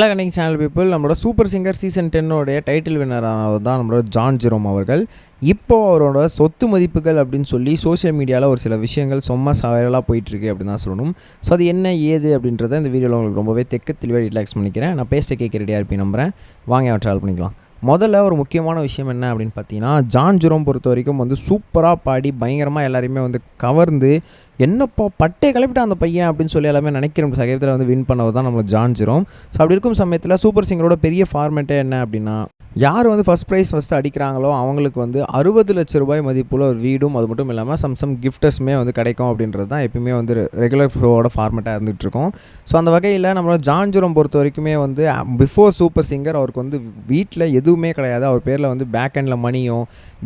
Hello connect channel people நம்மளோட super singer season டென்னோடைய title வின்னரானவர் தான் நம்மளோட ஜான் ஜெரோம் அவர்கள். இப்போது அவரோட சொத்து மதிப்புகள் அப்படின்னு சொல்லி சோஷியல் மீடியாவில் ஒரு சில விஷயங்கள் சும்மா வைரலாக போயிட்டுருக்கு அப்படின்னு தான் சொல்லணும். ஸோ அது என்ன ஏது அப்படின்றத இந்த வீடியோவில் உங்களுக்கு ரொம்பவே தெக்க தெளிவாக ரிலாக்ஸ் பண்ணிக்கிறேன். நான் பேசிட்ட கேட்க ரெடியாக இருப்பேன் நம்புகிறேன் வாங்க அவன் ட்ராவல் பண்ணிக்கலாம். முதல்ல ஒரு முக்கியமான விஷயம் என்ன அப்படின்னு பார்த்தீங்கன்னா ஜான் ஜுரோம் பொறுத்த வரைக்கும் வந்து சூப்பராக பாடி பயங்கரமாக எல்லாரையுமே வந்து கவர்ந்து என்னப்பா பட்டே கிளப்பிட்டா அந்த பையன் அப்படின்னு சொல்லி எல்லாமே நினைக்கிற சமயத்தில் வந்து வின் பண்ணவர் தான் நம்ம ஜான் ஜிரோம் ஸோ அப்படி இருக்கும் சமயத்தில் சூப்பர் சிங்கரோட பெரிய ஃபார்மேட்டே என்ன அப்படின்னா யார் வந்து ஃபஸ்ட் ப்ரைஸ் ஃபஸ்ட்டு அடிக்கிறாங்களோ அவங்களுக்கு வந்து அறுபது லட்ச ரூபாய் மதிப்புள்ள ஒரு வீடும் அது மட்டும் இல்லாமல் சம் சம் கிஃப்டர்ஸுமே வந்து கிடைக்கும் அப்படின்றது தான் எப்பயுமே வந்து ரெகுலர் ஷோவோட ஃபார்மேட்டாக இருந்துகிட்ருக்கும் ஸோ அந்த வகையில் நம்மளோட ஜான்ஜுரம் பொறுத்த வரைக்குமே வந்து பிஃபோர் சூப்பர் சிங்கர் அவருக்கு வந்து வீட்டில் எதுவுமே கிடையாது. அவர் பேரில் வந்து பேக் எண்டில் மணியோ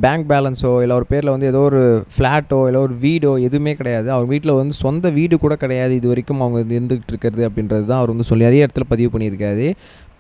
பேங்க் பேலன்ஸோ இல்லை அவர் பேரில் வந்து ஏதோ ஒரு ஃப்ளாட்டோ இல்லை ஒரு வீடோ எதுவுமே கிடையாது. அவர் வீட்டில் வந்து சொந்த வீடு கூட கிடையாது. இது வரைக்கும் அவங்க வந்து இருந்துகிட்டு இருக்கிறது அப்படின்றது தான் அவர் வந்து சொல்லி நிறைய இடத்துல பதிவு பண்ணியிருக்காரு.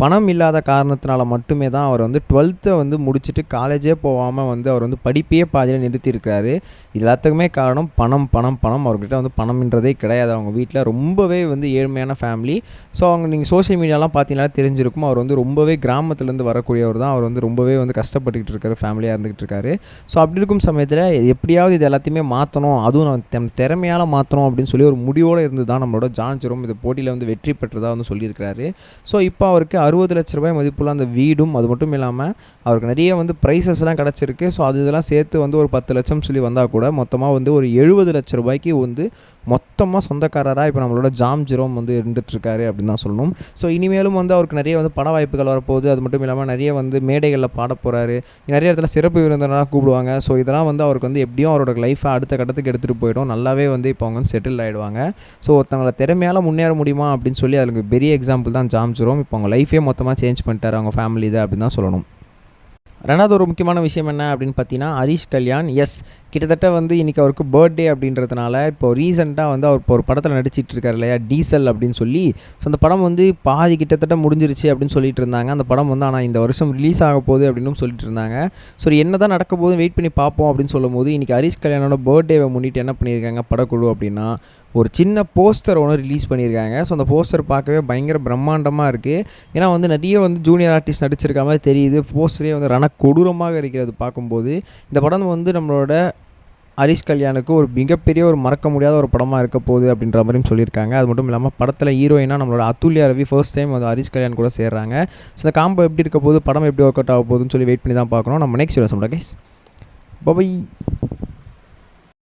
பணம் இல்லாத காரணத்தினால மட்டுமே தான் அவர் வந்து டுவெல்த்தை வந்து முடிச்சுட்டு காலேஜே போகாமல் வந்து அவர் வந்து படிப்பையே பாதியில் நிறுத்தியிருக்காரு இது எல்லாத்துக்குமே காரணம் பணம் பணம் பணம். அவர்கிட்ட வந்து பணம்ன்றதே கிடையாது. அவங்க வீட்டில் ரொம்பவே வந்து ஏழ்மையான ஃபேமிலி ஸோ அவங்க நீங்கள் சோஷியல் மீடியாலாம் பார்த்தீங்கன்னா தெரிஞ்சிருக்கும். அவர் வந்து ரொம்பவே கிராமத்துலேருந்து வரக்கூடியவர் தான். அவர் வந்து ரொம்பவே வந்து கஷ்டப்பட்டுக்கிட்டு இருக்கிற ஃபேமிலியாக இருந்துகிட்டு இருக்காரு. ஸோ அப்படி இருக்கும் சமயத்தில் எப்படியாவது இது எல்லாத்தையுமே மாற்றணும் அதுவும் நம்ம தெ திறமையால் மாற்றணும் அப்படின்னு சொல்லி ஒரு முடிவோடு இருந்து தான் நம்மளோட ஜான் ஜெரோம் இந்த போட்டியில் வந்து வெற்றி பெற்றதாக வந்து சொல்லியிருக்கிறாரு. ஸோ இப்போ அவருக்கு அறுபது லட்ச ரூபாய் மதிப்புள்ள அந்த வீடும் அது மட்டும் இல்லாமல் அவருக்கு நிறைய வந்து ப்ரைஸஸ்லாம் கிடச்சிருக்கு. ஸோ அது இதெல்லாம் சேர்த்து வந்து ஒரு பத்து லட்சம் சொல்லி வந்தால் கூட மொத்தமாக வந்து ஒரு எழுபது லட்ச ரூபாய்க்கு வந்து மொத்தமாக சொந்தக்காரராக இப்போ நம்மளோட ஜாம் ஜிரோம் வந்து இருந்துகிட்ருக்காரு அப்படின்னு தான் சொல்லணும். ஸோ இனிமேலும் வந்து அவருக்கு நிறைய வந்து பட வாய்ப்புகள் வரப்போகுது. அது மட்டும் இல்லாமல் நிறைய வந்து மேடைகளில் பாட போகிறாரு நிறைய இடத்துல சிறப்பு விருந்தினராக கூப்பிடுவாங்க. ஸோ இதெல்லாம் வந்து அவருக்கு வந்து எப்படியும் அவரோட லைஃப்பை அடுத்த கட்டத்துக்கு எடுத்துகிட்டு போயிடும். நல்லாவே வந்து இப்போ அவங்க வந்து செட்டில் ஆகிடுவாங்க ஸோ ஒருத்தவங்களை திறமையால் முன்னேற முடியுமா அப்படின்னு சொல்லி அதுக்கு பெரிய எக்ஸாம்பிள் தான் ஜாம் ஜிரோம். இப்போ அவங்க லைஃபே மொத்தமாக சேஞ்ச் பண்ணிட்டார் அவங்க ஃபேமிலி இதை அப்படின்னு தான் சொல்லணும். ரெண்டாவது ஒரு முக்கியமான விஷயம் என்ன அப்படின்னு பார்த்தீங்கன்னா ஹரிஷ் கல்யாண் எஸ் கிட்டத்தட்ட வந்து இன்றைக்கி அவருக்கு பர்த்டே அப்படின்றதுனால இப்போ ரீசெண்டாக வந்து அவர் இப்போ ஒரு படத்தில் நடிச்சிட்டு இருக்காரு இல்லையா டீசல் அப்படின்னு சொல்லி. ஸோ அந்த படம் வந்து பாதி கிட்டத்தட்ட முடிஞ்சிருச்சு அப்படின்னு சொல்லிட்டு இருந்தாங்க. அந்த படம் வந்து ஆனால் இந்த வருஷம் ரிலீஸ் ஆக போகுது அப்படின்னு சொல்லிட்டு இருந்தாங்க. ஸோ என்ன தான் நடக்க போதும் வெயிட் பண்ணி பார்ப்போம் அப்படின்னு சொல்லும் போது இன்றைக்கி ஹரிஷ் கல்யாணோட பர்த்டேவை முன்னிட்டு என்ன பண்ணியிருக்காங்க படக்குழு அப்படின்னா ஒரு சின்ன போஸ்டர் ஒன்று ரிலீஸ் பண்ணியிருக்காங்க. ஸோ அந்த போஸ்டர் பார்க்கவே பயங்கர பிரம்மாண்டமாக இருக்குது ஏன்னா வந்து நிறைய வந்து ஜூனியர் ஆர்டிஸ்ட் நடிச்சிருக்க மாதிரி தெரியுது. போஸ்டரே வந்து ரண கொடூரமாக இருக்கிறது பார்க்கும்போது. இந்த படம் வந்து நம்மளோட ஹரிஷ் கல்யாணுக்கு ஒரு மிகப்பெரிய ஒரு மறக்க முடியாத ஒரு படமாக இருக்க போகுது அப்படின்ற மாதிரியும் சொல்லியிருக்காங்க. அது மட்டும் இல்லாமல் படத்தில் ஹீரோயினாக நம்மளோட அத்துல்யா ரவி ஃபர்ஸ்ட் டைம் வந்து ஹரிஷ் கல்யாண் கூட சேர்றாங்க. ஸோ இந்த காம்போ எப்படி இருக்க போகுது படம் எப்படி ஒர்க் அவுட் ஆக போகுதுன்னு சொல்லி வெயிட் பண்ணி தான் பார்க்கணும். நம்ம நெக்ஸ்ட் வீடியோ சொல்கிறேன் கைஸ் பபை